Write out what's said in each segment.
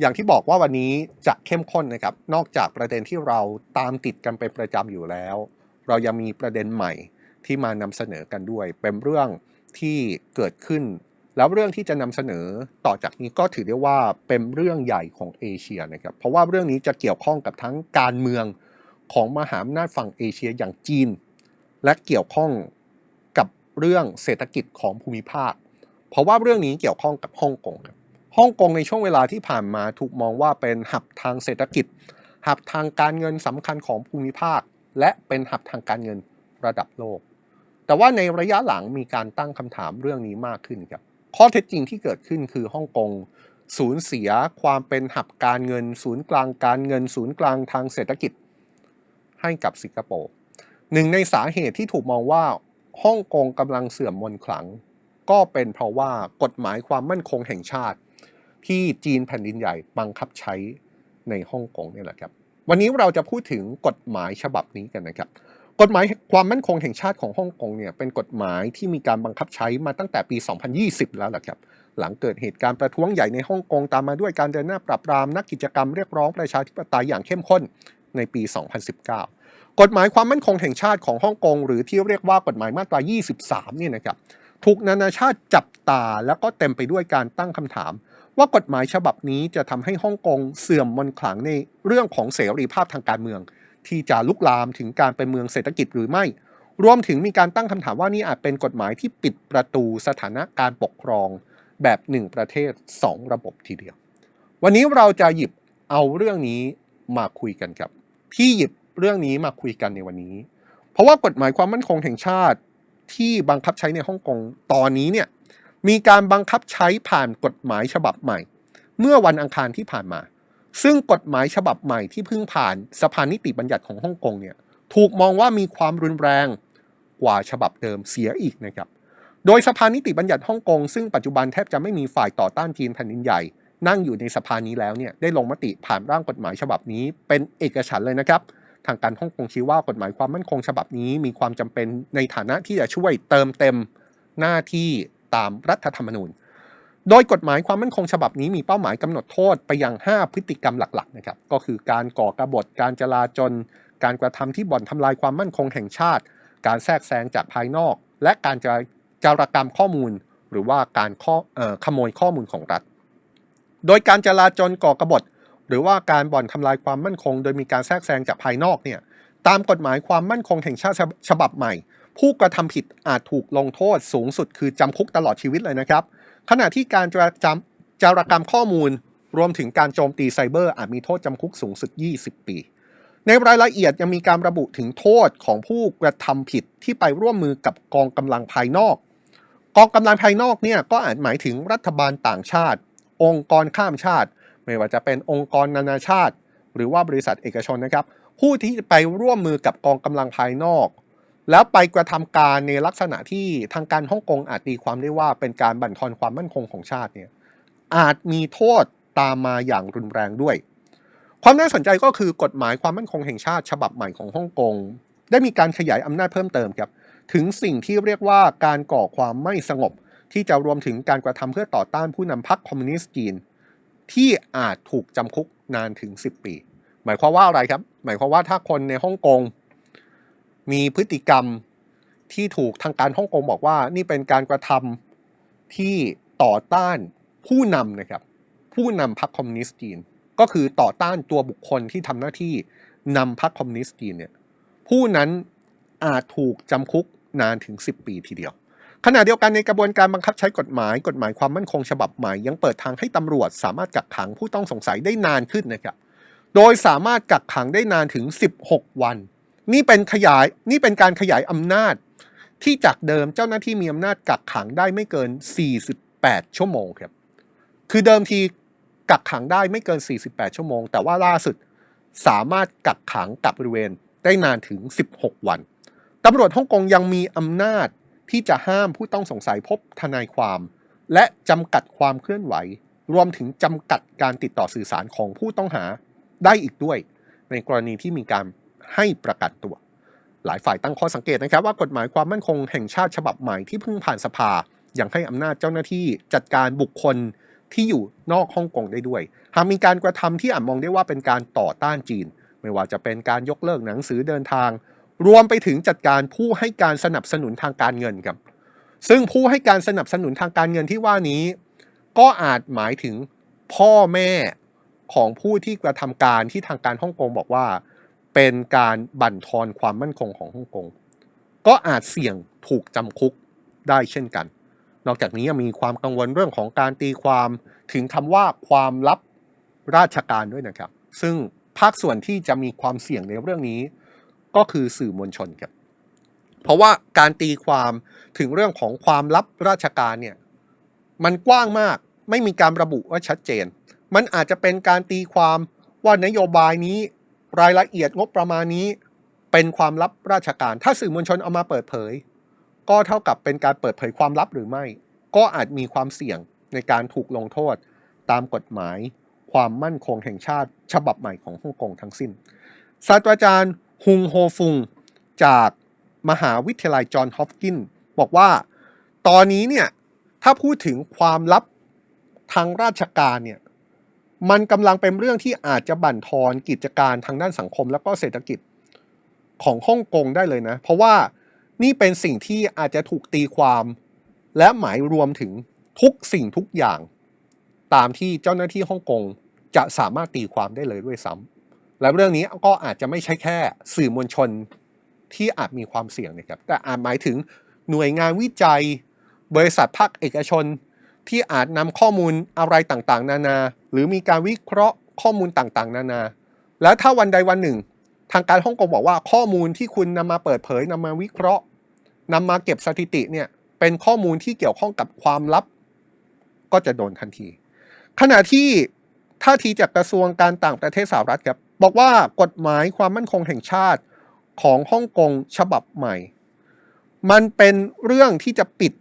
อย่างที่บอกว่าวันนี้จะเข้มข้นนะครับ นอกจากประเด็นที่เราตามติดกันเป็นประจำอยู่แล้ว เรายังมีประเด็นใหม่ที่มานำเสนอกันด้วย เป็นเรื่องที่เกิดขึ้น แล้วเรื่องที่จะนำเสนอต่อจากนี้ก็ถือได้ว่าเป็นเรื่องใหญ่ของเอเชียนะครับ เพราะว่าเรื่องนี้จะเกี่ยวข้องกับทั้งการเมืองของมหาอำนาจฝั่งเอเชียอย่างจีน และเกี่ยวข้องกับเรื่องเศรษฐกิจของภูมิภาค เพราะว่าเรื่องนี้เกี่ยวข้องกับฮ่องกงครับ ฮ่องกงในช่วงเวลาที่ผ่านมาถูกมองว่าเป็นหับทางเศรษฐกิจ หับทางการเงินสำคัญของภูมิภาค และเป็นหับทางการเงินระดับโลก แต่ว่าในระยะหลังมีการตั้งคำถามเรื่องนี้มากขึ้นครับข้อเท็จจริงที่เกิดขึ้นคือฮ่องกงสูญเสียความเป็นหับการเงิน ศูนย์กลางการเงิน ศูนย์กลางทางเศรษฐกิจ ให้กับสิงคโปร์หนึ่งในสาเหตุที่ถูกมองว่าฮ่องกงกำลังเสื่อมมนต์ขลัง ก็เป็นเพราะว่ากฎหมายความมั่นคงแห่งชาติ ที่จีนแผ่นดินใหญ่บังคับใช้ในฮ่องกงนี่แหละครับ วันนี้เราจะพูดถึงกฎหมายฉบับนี้กันนะครับ กฎหมายความมั่นคงแห่งชาติของฮ่องกงเนี่ยเป็นกฎหมายที่มีการบังคับใช้มาตั้งแต่ปี 2020 แล้วแหละครับ หลังเกิดเหตุการณ์ประท้วงใหญ่ในฮ่องกงตามมาด้วยการเดินหน้าปราบปรามนักกิจกรรมเรียกร้องประชาธิปไตยอย่างเข้มข้นในปี 2019 กฎหมายความมั่นคงแห่งชาติของฮ่องกงหรือที่เรียกว่ากฎหมายมาตรา 23 เนี่ยนะครับถูกนานาชาติจับตาแล้วก็เต็มไปด้วยการตั้งคำถาม ว่ากฎหมายฉบับนี้จะทำให้ฮ่องกงเสื่อมมนขลังในเรื่องของเสรีภาพทางการเมือง ที่จะลุกลามถึงการเป็นเมืองเศรษฐกิจหรือไม่ รวมถึงมีการตั้งคำถามว่านี่อาจเป็นกฎหมายที่ปิดประตูสถานะการปกครองแบบหนึ่งประเทศสองระบบทีเดียว วันนี้เราจะหยิบเอาเรื่องนี้มาคุยกันครับ ที่หยิบเรื่องนี้มาคุยกันในวันนี้ เพราะว่ากฎหมายความมั่นคงแห่งชาติที่บังคับใช้ในฮ่องกงตอนนี้เนี่ย มีการบังคับใช้ผ่านกฎหมายฉบับใหม่ เมื่อวันอังคารที่ผ่านมา ซึ่งกฎหมายฉบับใหม่ที่เพิ่งผ่านสภานิติบัญญัติของฮ่องกงเนี่ยถูกมองว่ามีความรุนแรงกว่าฉบับเดิมเสียอีกนะครับ โดยสภานิติบัญญัติฮ่องกงซึ่งปัจจุบันแทบจะไม่มีฝ่ายต่อต้านจีนแผ่นดินใหญ่ นั่งอยู่ในสภานี้แล้วเนี่ยได้ลงมติผ่านร่างกฎหมายฉบับนี้ เป็นเอกฉันเลยนะครับ ทางการฮ่องกงชี้ว่ากฎหมายความมั่นคงฉบับนี้มีความจำเป็นในฐานะที่จะช่วยเติมเต็มหน้าที่ ตามรัฐธรรมนูญ โดยกฎหมายความมั่นคงฉบับนี้มีเป้าหมายกำหนดโทษไปยัง 5 พฤติกรรมหลักๆนะครับก็คือการก่อกบฏการจลาจลการกระทำที่บ่อนทำลายความมั่นคงแห่งชาติ การแทรกแซงจากภายนอก และการจะจารกรรมข้อมูล หรือว่าการขโมยข้อมูลของรัฐ โดยการจลาจลก่อกบฏหรือว่าการบ่อนทำลายความมั่นคง โดยมีการแทรกแซงจากภายนอกเนี่ยตามกฎหมายความมั่นคงแห่งชาติฉบับใหม่ ผู้กระทำผิดอาจถูกลงโทษสูงสุดคือจำคุกตลอดชีวิตเลยนะครับ ขณะที่การจราจจารกรรมข้อมูล รวมถึงการโจมตีไซเบอร์อาจมีโทษจำคุกสูงสุด 20 ปี ในรายละเอียดยังมีการระบุถึงโทษของผู้กระทำผิดที่ไปร่วมมือกับกองกำลังภายนอก กองกำลังภายนอกเนี่ยก็อาจหมายถึงรัฐบาลต่างชาติ องค์กรข้ามชาติ ไม่ว่าจะเป็นองค์กรนานาชาติ หรือว่าบริษัทเอกชนนะครับ ผู้ที่ไปร่วมมือกับกองกำลังภายนอก แล้วไปกระทำการในลักษณะที่ทางการฮ่องกงอาจตีความได้ว่าเป็นการบั่นทอนความมั่นคงของชาติเนี่ยอาจมีโทษตามมาอย่างรุนแรงด้วย ความน่าสนใจก็คือกฎหมายความมั่นคงแห่งชาติฉบับใหม่ของฮ่องกงได้มีการขยายอำนาจเพิ่มเติมครับถึงสิ่งที่เรียกว่าการก่อความไม่สงบ ที่จะรวมถึงการกระทำเพื่อต่อต้านผู้นำพรรคคอมมิวนิสต์จีน ที่อาจถูกจำคุกนานถึง 10 ปี หมายความว่าอะไรครับ หมายความว่าถ้าคนในฮ่องกง มีพฤติกรรมที่ถูกทางการฮ่องกงบอกว่า นี่เป็นการกระทำที่ต่อต้านผู้นำนะครับ ผู้นำพรรคคอมมิวนิสต์จีน ก็คือต่อต้านตัวบุคคลที่ทำหน้าที่นำพรรคคอมมิวนิสต์จีนเนี่ยผู้นั้นอาจถูกจำคุกนานถึง 10 ปีทีเดียว ขณะเดียวกันในกระบวนการบังคับใช้กฎหมาย กฎหมายความมั่นคงฉบับใหม่ ยังเปิดทางให้ตำรวจสามารถกักขังผู้ต้องสงสัยได้นานขึ้นนะครับ โดยสามารถกักขังได้นานถึง 16 วัน นี่เป็นขยายนี่เป็นการขยายอำนาจ ที่จากเดิมเจ้าหน้าที่มีอำนาจกักขังได้ไม่เกิน 48 ชั่วโมงครับ คือเดิมทีกักขังได้ไม่เกิน 48 ชั่วโมง แต่ว่าล่าสุดสามารถกักขังกับบริเวณได้นานถึง 16 วันตำรวจฮ่องกงยังมีอำนาจที่จะห้ามผู้ต้องสงสัยพบทนายความ และจำกัดความเคลื่อนไหว รวมถึงจำกัดการติดต่อสื่อสารของผู้ต้องหาได้อีกด้วย ในกรณีที่มีการ ให้ประกันตัว หลายฝ่ายตั้งข้อสังเกตนะครับว่ากฎหมายความมั่นคงแห่งชาติฉบับใหม่ที่เพิ่งผ่านสภายังให้อำนาจเจ้าหน้าที่จัดการบุคคลที่อยู่นอกฮ่องกงได้ด้วย หากมีการกระทำที่อาจมองได้ว่าเป็นการต่อต้านจีน ไม่ว่าจะเป็นการยกเลิกหนังสือเดินทาง รวมไปถึงจัดการผู้ให้การสนับสนุนทางการเงินครับ ซึ่งผู้ให้การสนับสนุนทางการเงินที่ว่านี้ ก็อาจหมายถึงพ่อแม่ของผู้ที่กระทำการที่ทางการฮ่องกงบอกว่า เป็นการบั่นทอนความมั่นคงของฮ่องกง ก็อาจเสี่ยงถูกจำคุกได้เช่นกัน นอกจากนี้ยังมีความกังวลเรื่องของการตีความถึงคำว่าความลับราชการด้วยนะครับ ซึ่งภาคส่วนที่จะมีความเสี่ยงในเรื่องนี้ ก็คือสื่อมวลชนครับ เพราะว่าการตีความถึงเรื่องของความลับราชการเนี่ยมันกว้างมากไม่มีการระบุว่าชัดเจน มันอาจจะเป็นการตีความว่านโยบายนี้ รายละเอียดงบประมาณนี้เป็นความลับราชการ ถ้าสื่อมวลชนเอามาเปิดเผย ก็เท่ากับเป็นการเปิดเผยความลับหรือไม่ ก็อาจมีความเสี่ยงในการถูกลงโทษ ตามกฎหมาย ความมั่นคงแห่งชาติ ฉบับใหม่ของฮ่องกงทั้งสิ้น ศาสตราจารย์ฮุงโฮฟุง จากมหาวิทยาลัยจอห์นฮอปกินส์บอกว่า ตอนนี้เนี่ยถ้าพูดถึงความลับทางราชการเนี่ย มันกำลังเป็นเรื่องที่อาจจะบั่นทอนกิจการทางด้านสังคม แล้วก็เศรษฐกิจของฮ่องกงได้เลยนะ เพราะว่านี่เป็นสิ่งที่อาจจะถูกตีความ และหมายรวมถึงทุกสิ่งทุกอย่าง ตามที่เจ้าหน้าที่ฮ่องกงจะสามารถตีความได้เลยด้วยซ้ำและเรื่องนี้ก็อาจจะไม่ใช่แค่สื่อมวลชนที่อาจมีความเสี่ยงนะครับแต่อาจหมายถึงหน่วยงานวิจัย บริษัทภาคเอกชน ที่อาจนำข้อมูลอะไรต่างๆ นานา หรือมีการวิเคราะห์ข้อมูลต่างๆ นานา แล้วถ้าวันใดวันหนึ่ง ทางการฮ่องกงบอกว่าข้อมูลที่คุณนำมาเปิดเผยนำมาวิเคราะห์นำมาเก็บสถิติเนี่ยเป็นข้อมูลที่เกี่ยวข้องกับความลับ ก็จะโดนทันที ขณะที่ท่าทีจากกระทรวงการต่างประเทศสหรัฐครับบอกว่ากฎหมายความมั่นคงแห่งชาติของฮ่องกงฉบับใหม่ มันเป็นเรื่องที่จะปิด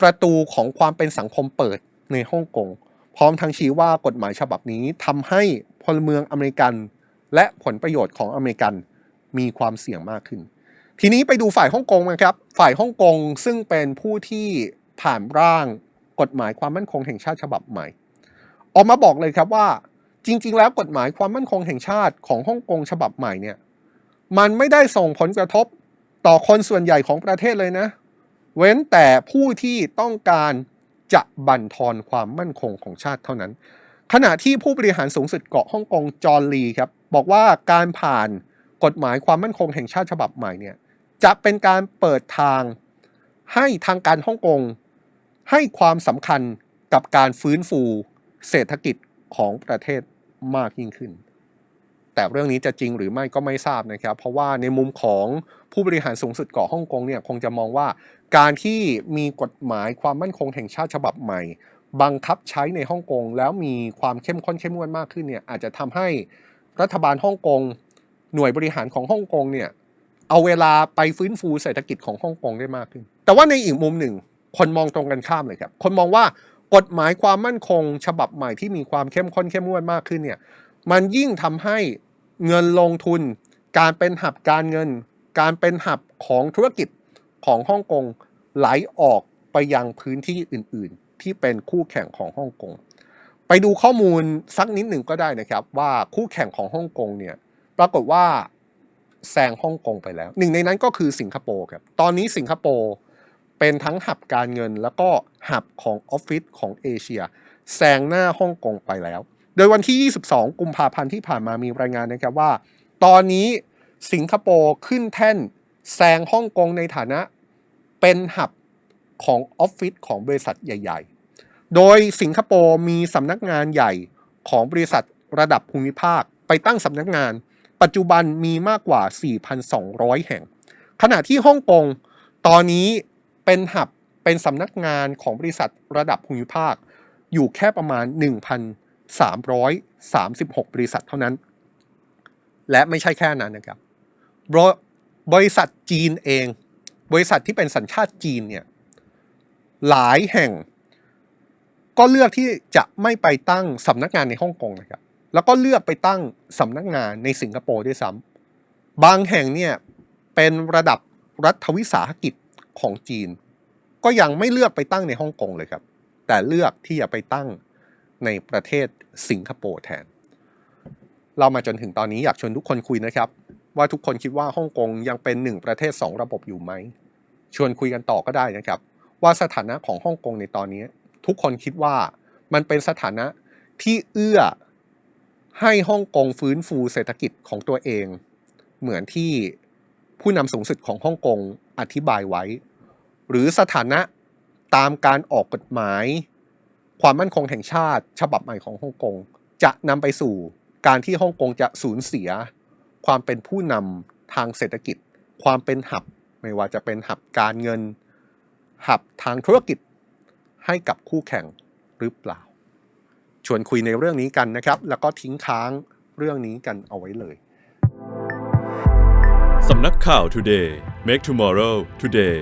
ประตูของความเป็นสังคมเปิดในฮ่องกง พร้อมทั้งชี้ว่ากฎหมายฉบับนี้ทำให้พลเมืองอเมริกัน และผลประโยชน์ของอเมริกันมีความเสี่ยงมากขึ้น ทีนี้ไปดูฝ่ายฮ่องกงนะครับ ฝ่ายฮ่องกงซึ่งเป็นผู้ที่ผ่านร่างกฎหมายความมั่นคงแห่งชาติฉบับใหม่ ออกมาบอกเลยครับว่าจริง ๆ แล้วกฎหมายความมั่นคงแห่งชาติของฮ่องกงฉบับใหม่เนี่ยมันไม่ได้ส่งผลกระทบต่อคนส่วนใหญ่ของประเทศเลยนะ เว้นแต่ผู้ที่ต้องการจะบั่นทอนความมั่นคงของชาติเท่านั้น ขณะที่ผู้บริหารสูงสุดเกาะฮ่องกงจอห์นลีครับบอกว่าการผ่านกฎหมายความมั่นคงแห่งชาติฉบับใหม่เนี่ยจะเป็นการเปิดทางให้ทางการฮ่องกงให้ความสำคัญกับการฟื้นฟูเศรษฐกิจของประเทศมากยิ่งขึ้น แต่เรื่องนี้จะจริงหรือไม่ก็ไม่ทราบนะครับ เพราะว่าในมุมของผู้บริหารสูงสุดเกาะฮ่องกงเนี่ยคงจะมองว่า การที่มีกฎหมายความมั่นคงแห่งชาติฉบับใหม่ บังคับใช้ในฮ่องกงแล้วมีความเข้มข้นเข้มงวดมากขึ้นเนี่ยอาจจะทำให้รัฐบาลฮ่องกงหน่วยบริหารของฮ่องกงเนี่ยเอาเวลาไปฟื้นฟูเศรษฐกิจของฮ่องกงได้มากขึ้น แต่ว่าในอีกมุมหนึ่ง คนมองตรงกันข้ามเลยครับ คนมองว่ากฎหมายความมั่นคง ฉบับใหม่ที่มีความเข้มข้นเข้มงวดมากขึ้นเนี่ยมันยิ่งทำให้เงินลงทุน การเป็นหับการเงิน การเป็นหับของธุรกิจ ของฮ่องกงไหลออกไปยังพื้นที่อื่น ๆ ที่เป็นคู่แข่งของฮ่องกงไปดูข้อมูลสักนิดหนึ่งก็ได้นะครับ ว่าคู่แข่งของฮ่องกงเนี่ยปรากฏว่าแซงฮ่องกงไปแล้ว หนึ่งในนั้นก็คือสิงคโปร์ครับ ตอนนี้สิงคโปร์เป็นทั้งหับการเงินแล้วก็หับของออฟฟิศของเอเชียแซงหน้าฮ่องกงไปแล้ว โดยวันที่ 22 กุมภาพันธ์ที่ผ่านมามีรายงานนะครับว่า ตอนนี้สิงคโปร์ขึ้นแท่นแซงฮ่องกงในฐานะ เป็นหับของออฟฟิศของบริษัทใหญ่ ๆ โดยสิงคโปร์มีสำนักงานใหญ่ของบริษัทระดับภูมิภาค ไปตั้งสำนักงาน ปัจจุบันมีมากกว่า 4,200 แห่ง ขณะที่ฮ่องกงตอนนี้เป็นหับเป็นสำนักงานของบริษัทระดับภูมิภาค อยู่แค่ประมาณ 1,336 บริษัทเท่านั้น และไม่ใช่แค่นั้นนะครับ บริษัทจีนเอง บริษัทที่เป็นสัญชาติจีนเนี่ยหลายแห่ง ก็เลือกที่จะไม่ไปตั้งสำนักงานในฮ่องกงนะครับแล้วก็เลือกไปตั้งสำนักงานในสิงคโปร์ด้วยซ้ำบางแห่งเนี่ยเป็นระดับรัฐวิสาหกิจของจีน ก็ยังไม่เลือกไปตั้งในฮ่องกงเลยครับ แต่เลือกที่จะไปตั้งในประเทศสิงคโปร์แทน เรามาจนถึงตอนนี้อยากชวนทุกคนคุยนะครับ ว่าทุกคนคิดว่าฮ่องกงยังเป็นหนึ่งประเทศสองระบบอยู่ไหม ชวนคุยกันต่อก็ได้นะครับ ว่าสถานะของฮ่องกงในตอนนี้ ทุกคนคิดว่ามันเป็นสถานะที่เอื้อให้ฮ่องกงฟื้นฟูเศรษฐกิจของตัวเอง เหมือนที่ผู้นำสูงสุดของฮ่องกงอธิบายไว้ หรือสถานะตามการออกกฎหมาย ความมั่นคงแห่งชาติ ฉบับใหม่ของฮ่องกงจะนำไปสู่การที่ฮ่องกงจะสูญเสีย ความเป็นผู้นำทางเศรษฐกิจ ความเป็นหับ ไม่ว่าจะเป็นหับการเงิน หับทางธุรกิจ ให้กับคู่แข่งหรือเปล่า ชวนคุยในเรื่องนี้กันนะครับ แล้วก็ทิ้งค้างเรื่องนี้กันเอาไว้เลยสำนักข่าว Today Make Tomorrow Today